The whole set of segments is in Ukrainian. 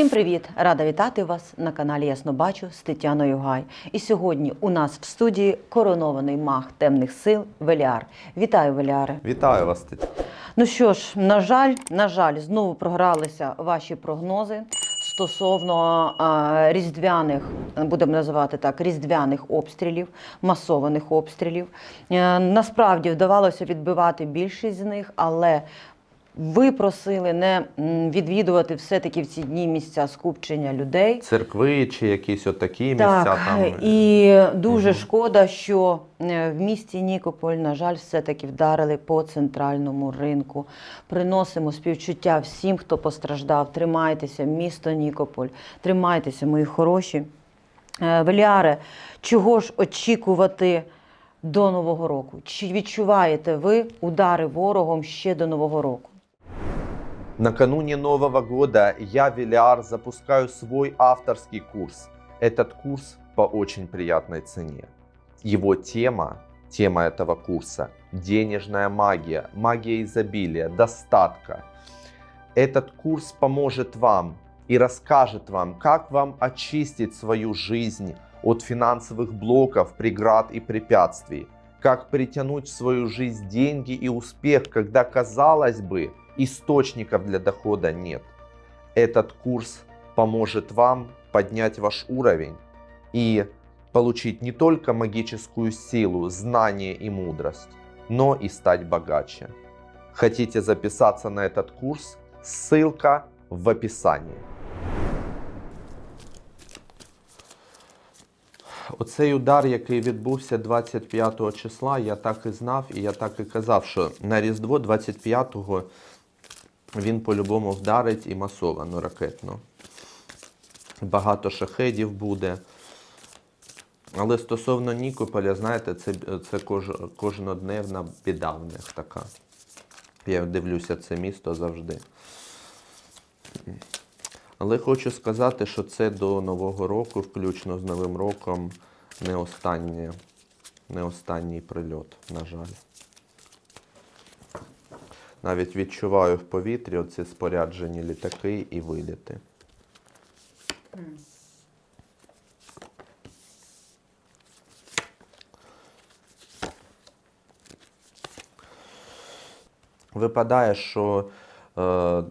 Всім привіт! Рада вітати вас на каналі Ясно Бачу з Тетяною Гай. І сьогодні у нас в студії коронований маг темних сил Веліар. Вітаю, Веліаре! Вітаю вас, Тетя. Ну що ж, на жаль, на жаль, знову програлися ваші прогнози стосовно а, різдвяних, будемо називати так, різдвяних обстрілів, масованих обстрілів. Е, насправді вдавалося відбивати більшість з них, але ви просили не відвідувати все-таки в ці дні місця скупчення людей. Церкви чи якісь отакі місця там. і дуже Мгм. шкода, що е, в місті Нікополь, на жаль, все-таки вдарили по центральному ринку. Приносимо співчуття всім, хто постраждав. Тримайтеся, місто Нікополь, тримайтеся, мої хороші. Е, Веліаре, чого ж очікувати до Нового року? Чи відчуваєте ви удари ворогом ще до Нового року? Накануне Нового года я, Велиар, запускаю свой авторский курс. Этот курс по очень приятной цене. Его тема, тема этого курса – денежная магия, магия изобилия, достатка. Этот курс поможет вам и расскажет вам, как вам очистить свою жизнь от финансовых блоков, преград и препятствий, как притянуть в свою жизнь деньги и успех, когда, казалось бы, источников для дохода нет. Этот курс поможет вам поднять ваш уровень и получить не только магическую силу, знание и мудрость, но и стать богаче. Хотите записаться на этот курс? Ссылка в описании. Оцей удар, який відбувся 25 числа, я так і знав, і я так і казав, що на Різдво 25-го він по-любому вдарить і масовано ракетно. Багато шахедів буде. Але стосовно Нікополя, знаєте, це, це кож, кожнодневна біда в них така. Я дивлюся це місто завжди. Але хочу сказати, що це до Нового року, включно з Новим роком, не останнє, не останній прильот, на жаль. Навіть відчуваю в повітрі оці споряджені літаки і виліти. Випадає, що е,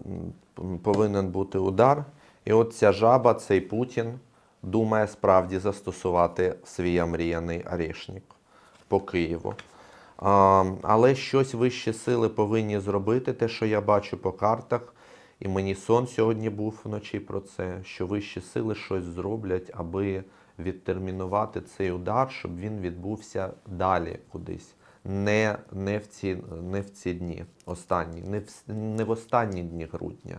повинен бути удар, і от ця жаба, цей Путін, думає справді застосувати свій омріяний орешник по Києву. Але щось вищі сили повинні зробити, те, що я бачу по картах, і мені сон сьогодні був вночі про це, що вищі сили щось зроблять, аби відтермінувати цей удар, щоб він відбувся далі кудись. Не, не, в, ці, не в ці дні останні, не в, не в останні дні грудня.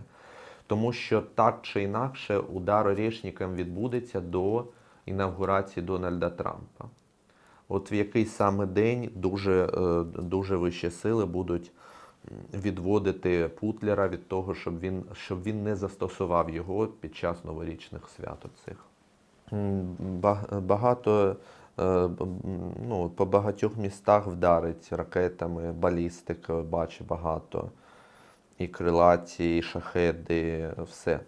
Тому що так чи інакше удар орешником відбудеться до інавгурації Дональда Трампа. От в який саме день дуже, е, дуже вищі сили будуть відводити Путлера від того, щоб він, щоб він не застосував його під час новорічних свят цих. Багато е, ну, по багатьох містах вдарить ракетами, балістика, бачу багато. І крилаті, і шахеди, все.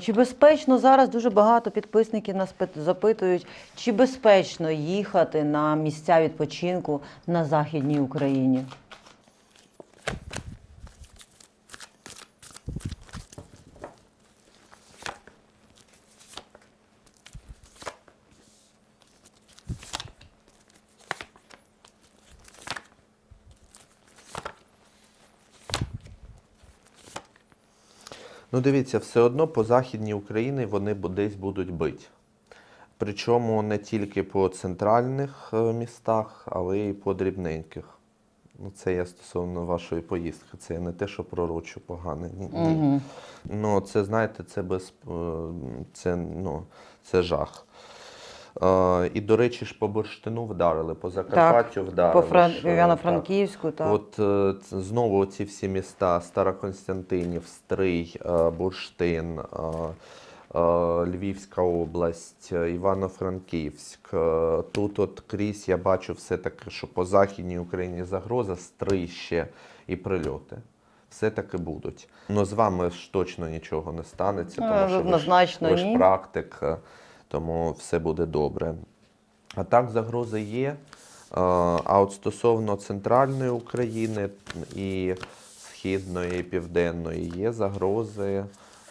Чи безпечно зараз дуже багато підписників нас пит- запитують, чи безпечно їхати на місця відпочинку на Західній Україні? Ну, дивіться, все одно по Західній Україні вони десь будуть бити. Причому не тільки по центральних е, містах, але й по дрібненьких. Ну, це я стосовно вашої поїздки. Це не те, що пророчу погане. Ні. Угу. Ну, це, знаєте, це без е, це, ну, це жах. Е, і, до речі, ж по бурштину вдарили, по Закарпаттю вдарили. По Фран... Івано-Франківську, так. От е, знову ці всі міста: Староконстантинів, Стрий, е, Бурштин, Львівська область, Івано-Франківськ. Тут от крізь я бачу все таки, що по Західній Україні загроза, Стрий ще і прильоти. все-таки будуть. Ну з вами ж точно нічого не станеться, Е, тому що ви ж, ви ж практик, тому все буде добре. А так, загрози є. Е, А от стосовно центральної України і східної, і південної є загрози,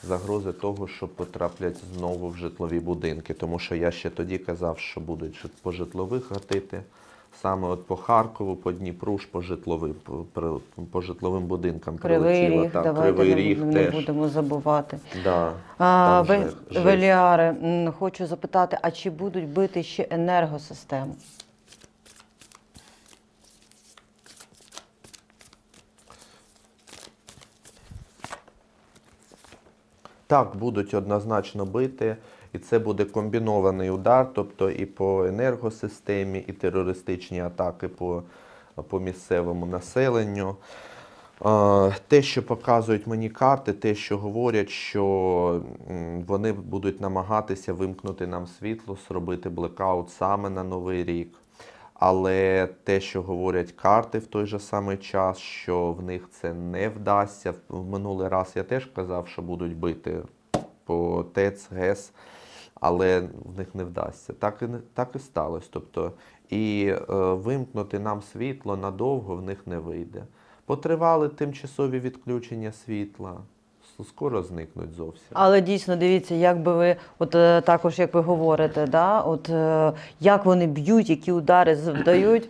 загрози того, що потраплять знову в житлові будинки. Тому що я ще тоді казав, що будуть по житлових гатити. Саме от по Харкову, по Дніпру ж по житловим, по, по житловим будинкам Кривий ріг, Так, давайте Кривий не, ріг не теж. будемо забувати. Да, А, Ве- Веліари, хочу запитати, а чи будуть бити ще енергосистему? Так, будуть однозначно бити, і це буде комбінований удар, тобто і по енергосистемі, і терористичні атаки по, по місцевому населенню. Те, що показують мені карти, те, що говорять, що вони будуть намагатися вимкнути нам світло, зробити блекаут саме на Новий рік. Але те, що говорять карти в той же самий час, що в них це не вдасться. В минулий раз я теж казав, що будуть бити по ТЕЦ, ГЕС, але в них не вдасться. Так і, так і сталося. Тобто, і е, вимкнути нам світло надовго в них не вийде. Потривали тимчасові відключення світла, скоро зникнуть зовсім. Але дійсно дивіться, як би ви, от е, також як ви говорите, да, от е, як вони б'ють, які удари завдають.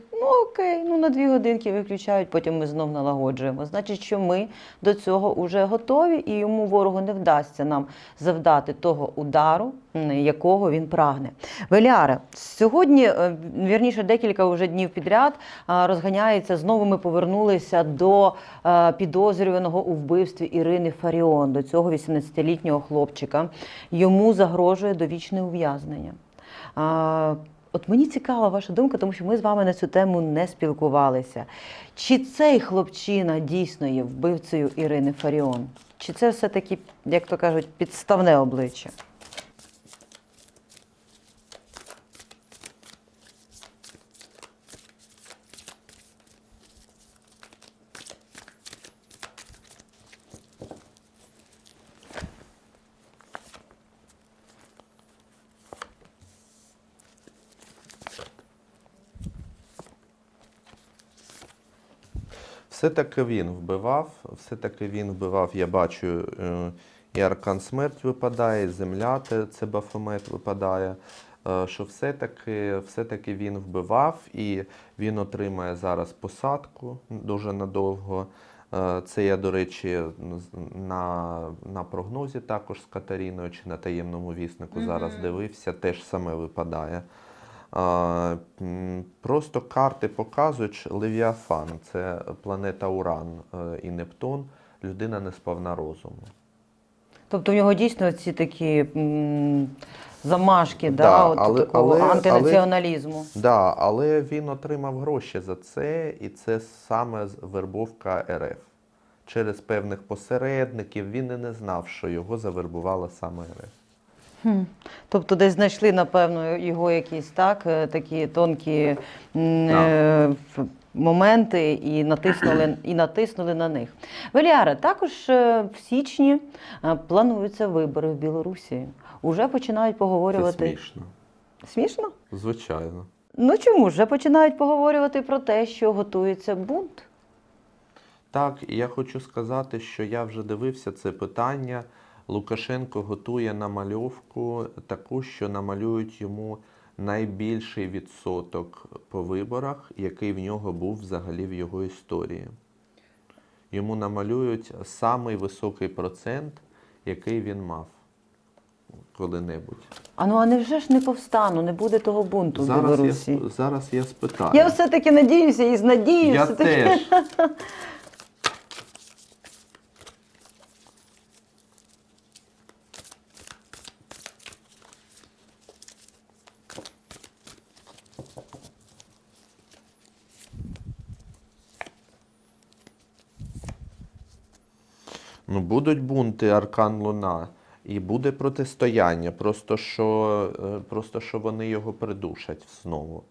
Окей, ну на дві годинки виключають, потім ми знов налагоджуємо. Значить, що ми до цього вже готові, і йому ворогу не вдасться нам завдати того удару, якого він прагне. Веліаре, сьогодні, е, вірніше, декілька вже днів підряд розганяється. Знову ми повернулися до е, підозрюваного у вбивстві Ірини Фаріон, до цього 18-літнього хлопчика. Йому загрожує довічне ув'язнення. От мені цікава ваша думка, тому що ми з вами на цю тему не спілкувалися. Чи цей хлопчина дійсно є вбивцею Ірини Фаріон? Чи це все-таки, як то кажуть, підставне обличчя? Все-таки він вбивав, все-таки він вбивав, я бачу, е, і Аркан Смерть випадає, і Земля, це Бафомет випадає. е, Що все-таки, все-таки він вбивав і він отримає зараз посадку дуже надовго. Е, Це я, до речі, на, на прогнозі також з Катаріною чи на таємному віснику зараз дивився, теж саме випадає. Просто карти показують, Левіафан це планета Уран е, і Нептун, людина не сповна розуму. Тобто в нього дійсно ці такі м, замашки да, Да, от але- такого але- антинаціоналізму. Да, але він отримав гроші за це, і це саме вербовка РФ. Через певних посередників він і не знав, що його завербувала саме РФ. Хм. Тобто десь знайшли, напевно, його якісь так, е, такі тонкі е, моменти і натиснули, і натиснули на них. Веліаре, також е, в січні е, плануються вибори в Білорусі. Уже починають Це поговорювати. смішно. Смішно? Звичайно. Ну чому? Вже починають поговорювати про те, що готується бунт. Так, і я хочу сказати, що я вже дивився це питання. Лукашенко готує намальовку таку, що намалюють йому найбільший відсоток по виборах, який в нього був взагалі в його історії. Йому намалюють самий високий процент, який він мав коли-небудь. А ну а невже ж не повстану, не буде того бунту в Зараз я, Білорусі? сп- зараз я спитаю. Я все-таки надіюся і з надією Я все-таки. Ну, будуть бунти Аркан Луна, і буде протистояння, просто що, е, просто що вони його придушать знову.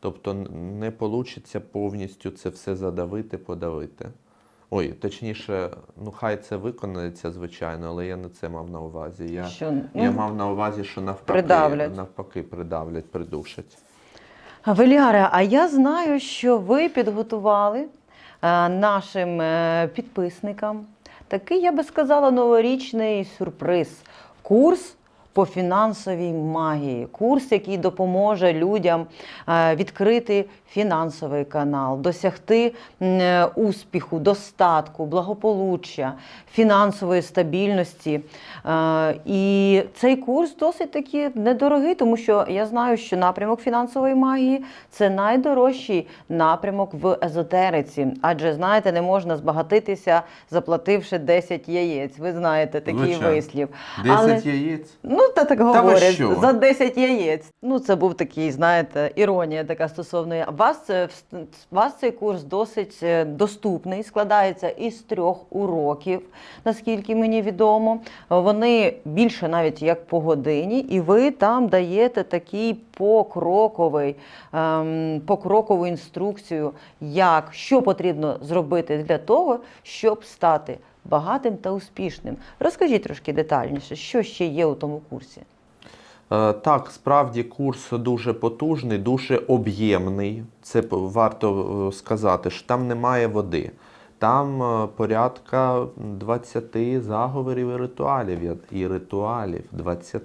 Тобто не вийде повністю це все задавити, подавити. Ой, точніше, ну хай це виконається, звичайно, але я не це мав на увазі. Я, Що, я ну, мав на увазі, що навпаки, Придавлять. навпаки придавлять, придушать. Веліаре, а я знаю, що ви підготували е, нашим е, підписникам такий, я би сказала, новорічний сюрприз. Курс по фінансовій магії. Курс, який допоможе людям е, відкрити фінансовий канал, досягти е, успіху, достатку, благополуччя, фінансової стабільності. Е, І цей курс досить таки недорогий, тому що я знаю, що напрямок фінансової магії це найдорожчий напрямок в езотериці. Адже знаєте, не можна збагатитися, заплативши 10 яєць. Ви знаєте такий Звичайно. вислів. 10 яєць. Ну, та так ви говорять, що? за 10 яєць. Ну, це був такий, знаєте, іронія така стосовно. Вас, це, вас цей курс досить е, доступний, складається із трьох уроків, наскільки мені відомо. Вони більше навіть як по годині, і ви там даєте такий покроковий, ем, покрокову інструкцію, як що потрібно зробити для того, щоб стати багатим та успішним. Розкажіть трошки детальніше, що ще є у тому курсі. Е, Так, справді курс дуже потужний, дуже об'ємний. Це варто е, сказати, що там немає води. Там е, порядка 20 заговорів і ритуалів. І ритуалів 20.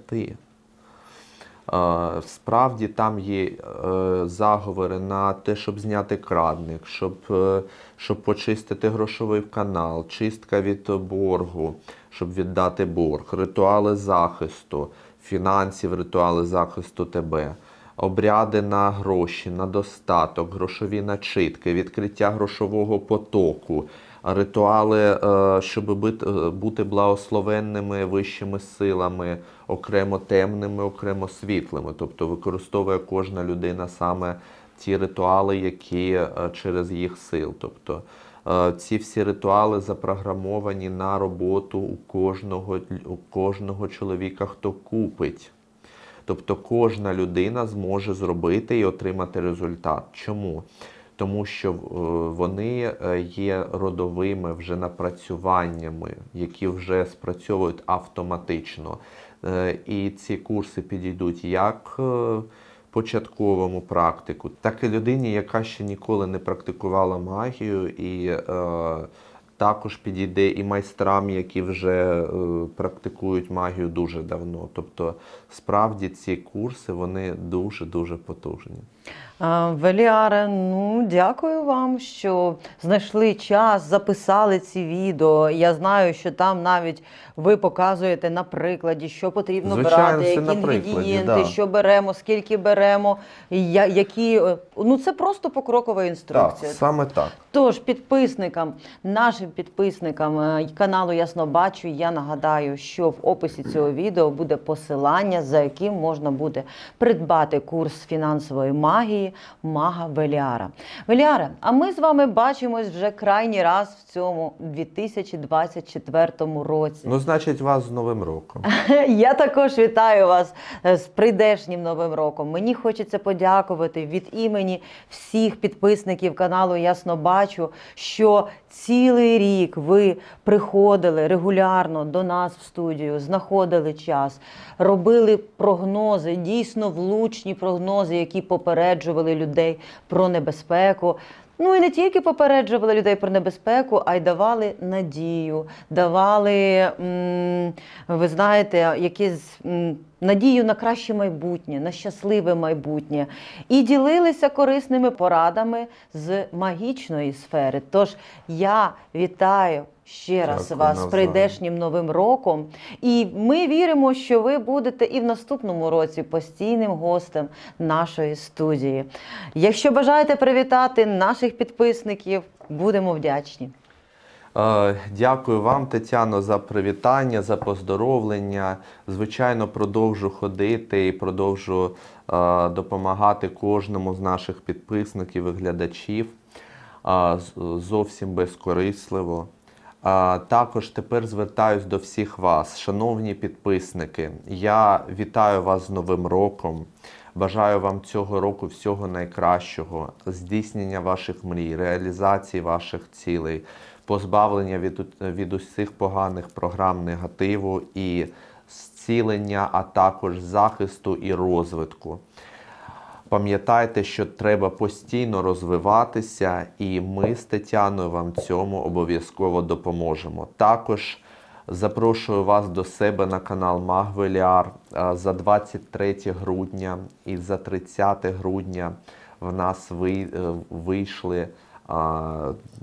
Справді там є е, заговори на те, щоб зняти крадник, щоб, е, щоб почистити грошовий канал, чистка від боргу, щоб віддати борг, ритуали захисту, фінансів, ритуали захисту тебе, обряди на гроші, на достаток, грошові начитки, відкриття грошового потоку, ритуали, е, щоб бути, е, благословенними вищими силами, окремо темними, окремо світлими. Тобто використовує кожна людина саме ті ритуали, які е, через їх сил. Тобто ці всі ритуали запрограмовані на роботу у кожного, у кожного чоловіка, хто купить. Тобто кожна людина зможе зробити і отримати результат. Чому? Тому що е, вони е, є родовими вже напрацюваннями, які вже спрацьовують автоматично. Е, І ці курси підійдуть як початковому практику, так і людині, яка ще ніколи не практикувала магію, і е, також підійде і майстрам, які вже е, практикують магію дуже давно. Тобто, справді ці курси вони дуже дуже потужні. Веліаре, ну дякую вам, що знайшли час, записали ці відео. Я знаю, що там навіть ви показуєте на прикладі, що потрібно Звичайно, брати, які інгредієнти, да. що беремо, скільки беремо, я- які е, ну це просто покрокова Так, інструкція. саме так. Тож підписникам, нашим підписникам е, каналу Ясно Бачу, я нагадаю, що в описі цього відео буде посилання, за яким можна буде придбати курс фінансової магії Мага Веліара. Веліаре, а ми з вами бачимось вже крайній раз в цьому 2024 році. Ну, значить, вас з Новим роком. Я також вітаю вас е, з прийдешнім новим роком. Мені хочеться подякувати від імені всіх підписників каналу Ясно Бачу, що цілий рік ви приходили регулярно до нас в студію, знаходили час, робили прогнози, дійсно влучні прогнози, які попереджували людей про небезпеку. Ну і не тільки попереджували людей про небезпеку, а й давали надію, давали, ви знаєте, якісь надію на краще майбутнє, на щасливе майбутнє. І ділилися корисними порадами з магічної сфери. Тож я вітаю ще раз Дякую, вас з прийдешнім новим роком. І ми віримо, що ви будете і в наступному році постійним гостем нашої студії. Якщо бажаєте привітати наших підписників, будемо вдячні. Е, Дякую вам, Тетяно, за привітання, за поздоровлення. Звичайно, продовжу ходити і продовжу е, допомагати кожному з наших підписників і глядачів е, зовсім безкорисливо. Також тепер звертаюсь до всіх вас, шановні підписники. Я вітаю вас з Новим роком. Бажаю вам цього року всього найкращого, здійснення ваших мрій, реалізації ваших цілей, позбавлення від, від усіх поганих програм негативу і зцілення, а також захисту і розвитку. Пам'ятайте, що треба постійно розвиватися, і ми з Тетяною вам цьому обов'язково допоможемо. Також запрошую вас до себе на канал Магвеліар за 23 грудня і за 30 грудня в нас е, вийшли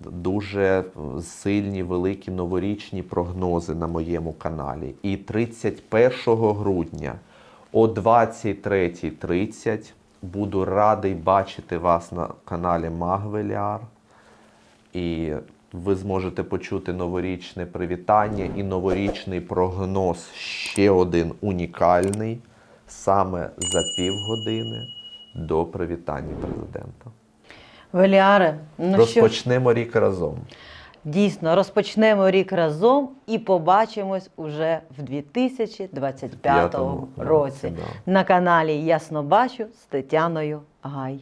дуже сильні великі новорічні прогнози на моєму каналі. І 31 грудня о 23.30 буду радий бачити вас на каналі Магвеліар. І ви зможете почути новорічне привітання і новорічний прогноз ще один унікальний саме за півгодини до привітання президента. Веліаре, ну що Розпочнемо рік разом. дійсно розпочнемо рік разом і побачимось уже в 2025 році році, да. на каналі Ясно Бачу з Тетяною Гай.